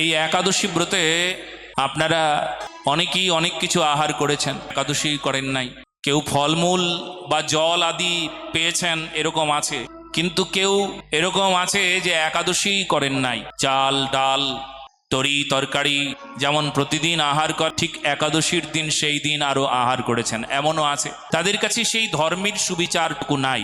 এই একাদশী ব্রতে আপনারা অনেকেই অনেক কিছু আহার করেছেন, একাদশী করেন নাই। কেউ ফলমূল বা জল আদি পেয়েছেন, এরকম আছে। কিন্তু কেউ এরকম আছে যে একাদশী করেন নাই। চাল, ডাল, তরি, তরকারি যেমন প্রতিদিন আহার কর, ঠিক একাদশীর দিন সেই দিন আরও আহার করেছেন, এমনও আছে। তাদের কাছে সেই ধর্মের সুবিচারটুকু নাই।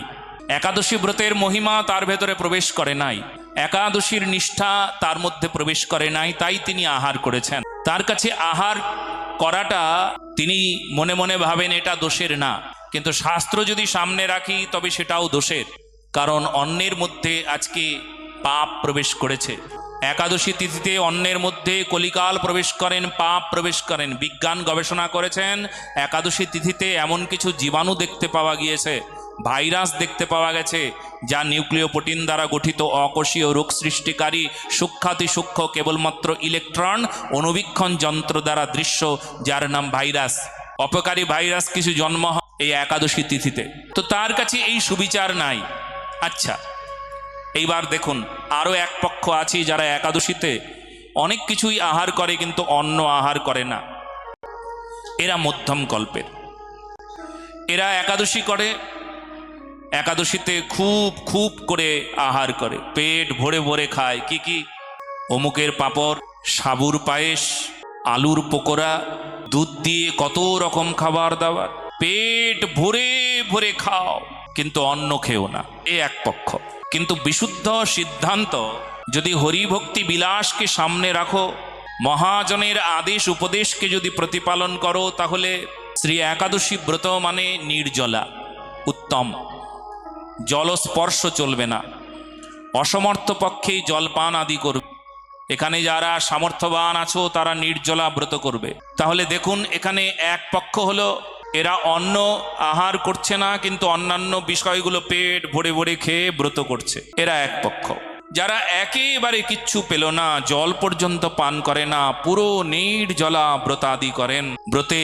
একাদশী ব্রতের মহিমা তার ভেতরে প্রবেশ করে নাই। একাদশীর নিষ্ঠা তার মধ্যে প্রবেশ করে নাই, তাই তিনি আহার করেছেন। তার কাছে আহার করাটা তিনি মনে মনে ভাবেন এটা দোষের না। কিন্তু শাস্ত্র যদি সামনে রাখি, তবে সেটাও দোষের। কারণ অন্যের মধ্যে আজকে পাপ প্রবেশ করেছে। একাদশী তিথিতে অন্যের মধ্যে কলিকাল প্রবেশ করেন, পাপ প্রবেশ করেন। বিজ্ঞান গবেষণা করেছেন, একাদশী তিথিতে এমন কিছু জীবাণু দেখতে পাওয়া গিয়েছে। ভাইরাস দেখতে পাওয়া গেছে, যা নিউক্লিয় প্রোটিন দ্বারা গঠিত অকোষীয় রোগ সৃষ্টিকারী সূক্ষাতি সূক্ষ্ম কেবলমাত্র ইলেকট্রন অনুবীক্ষণ যন্ত্র দ্বারা দৃশ্য, যার নাম ভাইরাস। অপকারী ভাইরাস কিছু জন্ম হয় এই একাদশী তিথিতে। তো তার কাছে এই সুবিচার নাই। আচ্ছা এইবার দেখুন, আরও এক পক্ষ আছে যারা একাদশীতে অনেক কিছুই আহার করে কিন্তু অন্ন আহার করে না। এরা মধ্যম কল্পের। এরা একাদশী করে একাদশীতে খুব খুব করে আহার করে। পেট ভরে ভরে খায়। কি কি? অমুকের পাপড়, সাবুর পায়েস, আলুর পকোড়া, দুধ দিয়ে কত রকম খাবার দাবার। পেট ভরে ভরে খাও, কিন্তু অন্ন খেও না। এ এক পক্ষ। কিন্তু বিশুদ্ধ সিদ্ধান্ত, যদি হরিভক্তি বিলাসকে সামনে রাখো, মহাজনের আদেশ উপদেশকে যদি প্রতিপালন করো, তাহলে শ্রী একাদশী ব্রত মানে নির্জলা, উত্তম। জলস্পর্শ চলবে না। অসমর্থ পক্ষেই জলপান আদি করবে। এখানে যারা সামর্থ্যবান আছো, তারা নির্জলা ব্রত করবে। তাহলে দেখুন, এখানে এক পক্ষ হলো, এরা অন্ন আহার করছে না, কিন্তু অন্যান্য বিষয়গুলো পেট ভরে ভরে খেয়ে ব্রত করছে। এরা এক পক্ষ। যারা একেবারে কিচ্ছু পেল না, জল পর্যন্ত পান করে না, পুরো নির্জলা ব্রতাদি করেন। ব্রতে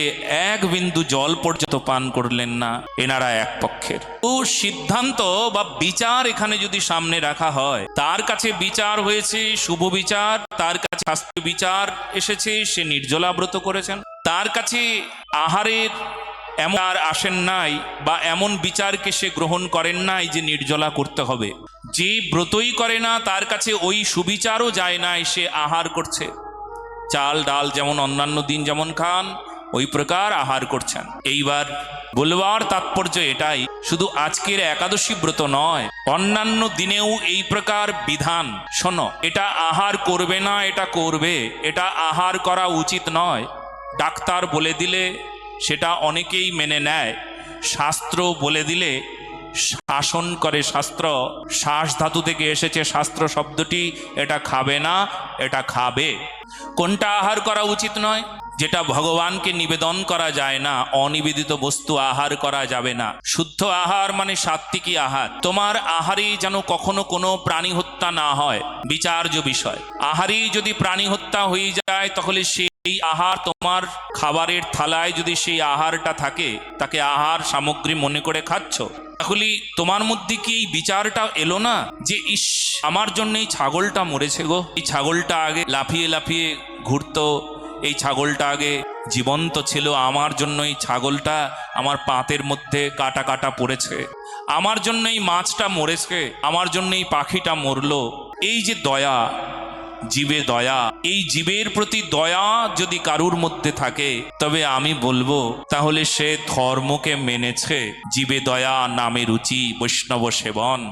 এক বিন্দু জল পর্যন্ত পান করলেন না এনারা এক পক্ষের। তো সিদ্ধান্ত বা বিচার এখানে যদি সামনে রাখা হয়, তার কাছে বিচার হয়েছে, শুভ বিচার, তার কাছে শাস্ত্র বিচার এসেছে, সে নির্জলা ব্রত করেছেন। তার কাছে আহারের এমন আর আসেন নাই বা এমন বিচারকে সে গ্রহণ করেন নাই যে নির্জলা করতে হবে। যে ব্রতই করে না, তার কাছে ওই সুবিচারও যায় না সে আহার করছে। চাল, ডাল যেমন অন্যান্য দিন যেমন খান, ওই প্রকার আহার করছেন। এইবার বলবার তাৎপর্য এটাই, শুধু আজকের একাদশী ব্রত নয়, অন্যান্য দিনেও এই প্রকার বিধান। শোনো, এটা আহার করবে না, এটা করবে, এটা আহার করা উচিত নয়। ডাক্তার বলে দিলে, সেটা অনেকেই মেনে নেয়। শাস্ত্র বলে দিলে শাসন করে শাস্ত্র। শ্বাস ধাতু থেকে এসেছে শাস্ত্র শব্দটি, এটা খাবে না, এটা খাবে। কোনটা আহার করা উচিত নয়? যেটা ভগবানকে নিবেদন করা যায় না, অনিবেদিত বস্তু আহার করা যাবে না। শুদ্ধ আহার মানে সাত্বিকী আহার। তোমার আহারেই যেন কখনো কোনো প্রাণী হত্যা না হয়, বিচার্য বিষয়। আহারই যদি প্রাণী হত্যা হয়ে যায়, তাহলে সে এই আহার তোমার খাবারের থালায় যদি সেই আহারটা থাকে, তাকে আহার সামগ্রী মনে করে খাচ্ছ? তাহলে তোমার মধ্যে কি এই বিচারটা এলো না যে ইস, আমার জন্য এই ছাগলটা মরেছে গো? এই ছাগলটা আগে লাফিয়ে লাফিয়ে ঘুরতো, এই ছাগলটা আগে জীবন্ত ছিল, আমার জন্য এই ছাগলটা আমার পাতের মধ্যে কাটা কাটা পড়েছে। আমার জন্য এই মাছটা মরেছে, আমার জন্য এই পাখিটা মরলো। এই যে দয়া জীবে দয়া। এই জীবের প্রতি দয়া যদি কারুর মধ্যে থাকে, তবে আমি বলব, তাহলে সে ধর্মকে মেনেছে। জীবে দয়া নামে রুচি বৈষ্ণব সেবন।